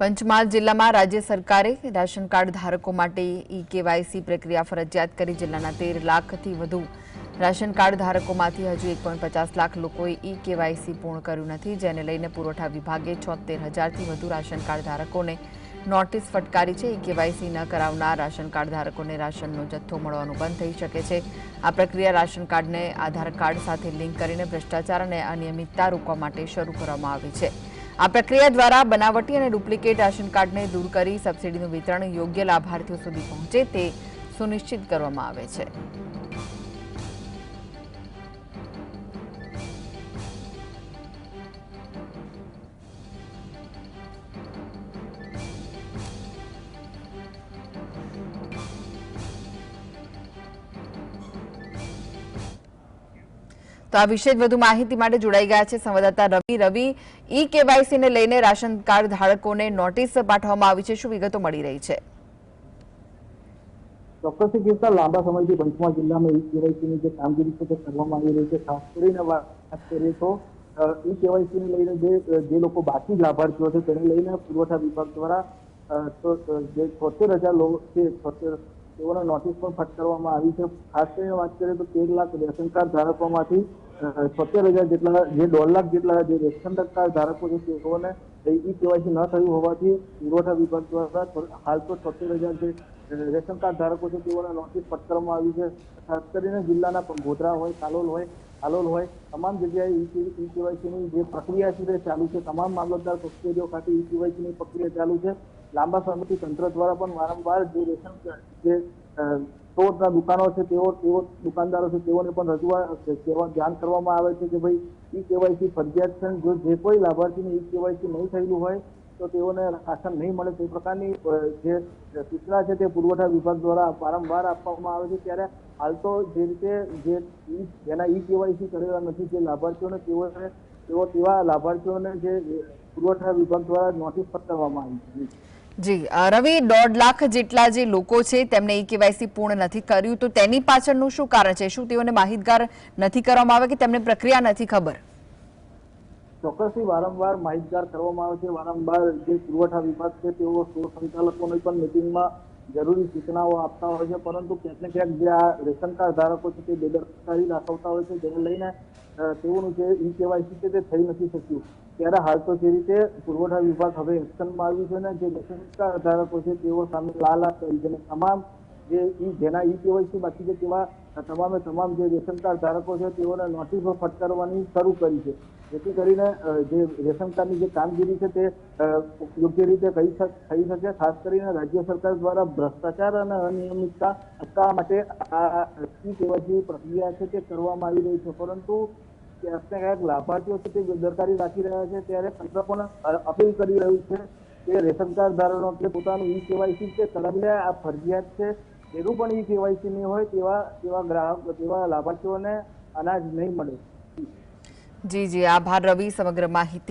પંચમહાલ જિલ્લામાં રાજ્ય સરકારે રાશન કાર્ડ ધારકો માટે ઈ કેવાયસી પ્રક્રિયા ફરજિયાત કરી. જિલ્લાના તેર લાખથી વધુ રાશન કાર્ડ ધારકોમાંથી હજુ એક પચાસ લાખ લોકોએ ઈ કેવાયસી પૂર્ણ કર્યું નથી, જેને લઈને પુરવઠા વિભાગે છોતેર હજારથી વધુ રાશન કાર્ડ ધારકોને નોટિસ ફટકારી છે. ઈ કેવાયસી ન કરાવનાર રાશન કાર્ડ ધારકોને રાશનનો જથ્થો મળવાનું બંધ થઈ શકે છે. આ પ્રક્રિયા રાશન કાર્ડને આધાર કાર્ડ સાથે લિંક કરીને ભ્રષ્ટાચાર અને અનિયમિતતા રોકવા માટે શરૂ કરવામાં આવી છે. આ પ્રક્રિયા દ્વારા બનાવટી અને ડુપ્લિકેટ રાશન કાર્ડને દૂર કરી સબસિડીનું વિતરણ યોગ્ય લાભાર્થીઓ સુધી પહોંચે તે સુનિશ્ચિત કરવામાં આવે છે. તો આ વિશે વધુ માહિતી માટે જોડાઈ ગયા છે સંવાદદાતા રવિ. રવિ, ઈ કેવાયસી ને લઈને રાશન કાર્ડ ધારકોને નોટિસ પાઠવવામાં આવી છે. શું વિગતો મળી રહી છે? ચોક્કસથી કિસ્સા લાંબા સમયથી પંચમહાલ જિલ્લામાં ઈ કેવાયસીની જે કામગીરી છે તે કરવામાં આવી રહી છે. ખાસ કરીને વાત કરીએ તો ઈ કેવાયસીને લઈને જે જે લોકો બાકી લાભાર્થીઓ છે તેને લઈને પુરવઠા વિભાગ દ્વારા જે છોતેર હજાર લોકો છે, છોતેર તેઓને નોટિસ પણ ફટકારવામાં આવી છે. ખાસ કરીને વાત કરીએ તો તેર લાખ રેશન કાર્ડ ધારકોમાંથી સત્તર હજાર જેટલા, જે દોઢ લાખ જેટલા જે રેશન કાર્ડ ધારકો છે તેઓને ઈ કેવાયસી ન થયું હોવાથી પુરવઠા વિભાગ દ્વારા હાલ તો સત્તર હજાર જે રેશન કાર્ડ ધારકો છે, તેઓને નોટિસ પત્રમાં આવી છે. ખાસ કરીને જિલ્લાના ગોધરા હોય, કાલોલ હોય, હાલોલ હોય, તમામ જગ્યાએ ઈ કેવાયસીની જે પ્રક્રિયા છે તે ચાલુ છે. તમામ મામલતદાર કચેરીઓ ખાતે ઈ કેવાયસીની પ્રક્રિયા ચાલુ છે. લાંબા સમયથી તંત્ર દ્વારા પણ વારંવાર જે રેશન જે સ્ટોરના દુકાનો છે, તેઓ તેઓ દુકાનદારો છે, તેઓને પણ રજૂઆત ધ્યાન કરવામાં આવે છે કે ભાઈ ઈ કેવાયસી ફરજિયાત છે. જો જે કોઈ લાભાર્થીને ઈ કેવાયસી નહીં થયેલું હોય તો તેઓને રાશન નહીં મળે તે પ્રકારની જે સૂચના છે તે પુરવઠા વિભાગ દ્વારા વારંવાર આપવામાં આવે છે. ત્યારે હાલ તો જે રીતે જે જેના ઈ કેવાયસી કરેલા નથી જે લાભાર્થીઓને તેઓને, તેઓ તેવા લાભાર્થીઓને જે પુરવઠા વિભાગ દ્વારા નોટિસ ફટકારવામાં આવી છે. જી રવિ, દોઢ લાખ જેટલા જે લોકો છે તેમને ઈ કેવાયસી પૂર્ણ નથી કર્યું. તો તેની પાછળનું શું કારણ છે? શું તેઓને માહિતગાર નથી કરવામાં આવે કે તેમને પ્રક્રિયા નથી ખબર? ચોક્કસથી વારંવાર માહિતગાર કરવામાં આવે છે. વારંવાર જે પુરવઠા વિભાગ છે, તેઓ સ્ટોર સંચાલકોની પણ મિટિંગમાં જરૂરી સૂચનાઓ આપતા હોય છે. પરંતુ ક્યાંક ને ક્યાંક જે આ રેશન કાર્ડ ધારકો છે, તે બેદરકારી દાખવતા હોય છે. જેને લઈને તેઓનું જે ઈ કેવાયસી છે, તે થઈ નથી શક્યું. ત્યારે હાલ તો જે રીતે પુરવઠા વિભાગ હવે એક્શનમાં આવ્યું છે ને જે રેશન કાર્ડ ધારકો છે, તેઓ સામે લાલ અને તમામ જે જેના ઈ કેવાયસી બાકી છે, તેવા તમામે તમામ જે રેશન કાર્ડ ધારકો છે, તેઓને નોટિસો ફટકારવાની શરૂ કરી છે. જેથી કરીને જે રેશન કાર્ડની જે કામગીરી છે તે યોગ્ય રીતે થઈ શકે, ખાસ કરીને રાજ્ય સરકાર દ્વારા ભ્રષ્ટાચાર અને અનિયમિતતા અટકાવવા માટે આ કેવાયસી પ્રક્રિયા છે તે કરવામાં આવી રહી છે. પરંતુ ક્યાંક ને લાભાર્થીઓ છે તે બેદરકારી રાખી રહ્યા છે. ત્યારે તંત્ર પણ અપીલ કરી રહ્યું છે કે રેશન કાર્ડ ધારકો પોતાનું ઈ કેવાયસી છે કરાવીને આ ફરજિયાત છે. તેનું પણ ઈ કેવાયસી નહીં હોય તેવા તેવા ગ્રાહક, તેવા લાભાર્થીઓને અનાજ નહીં મળે. જી જી. આભાર રવિ સમગ્ર માહિતી.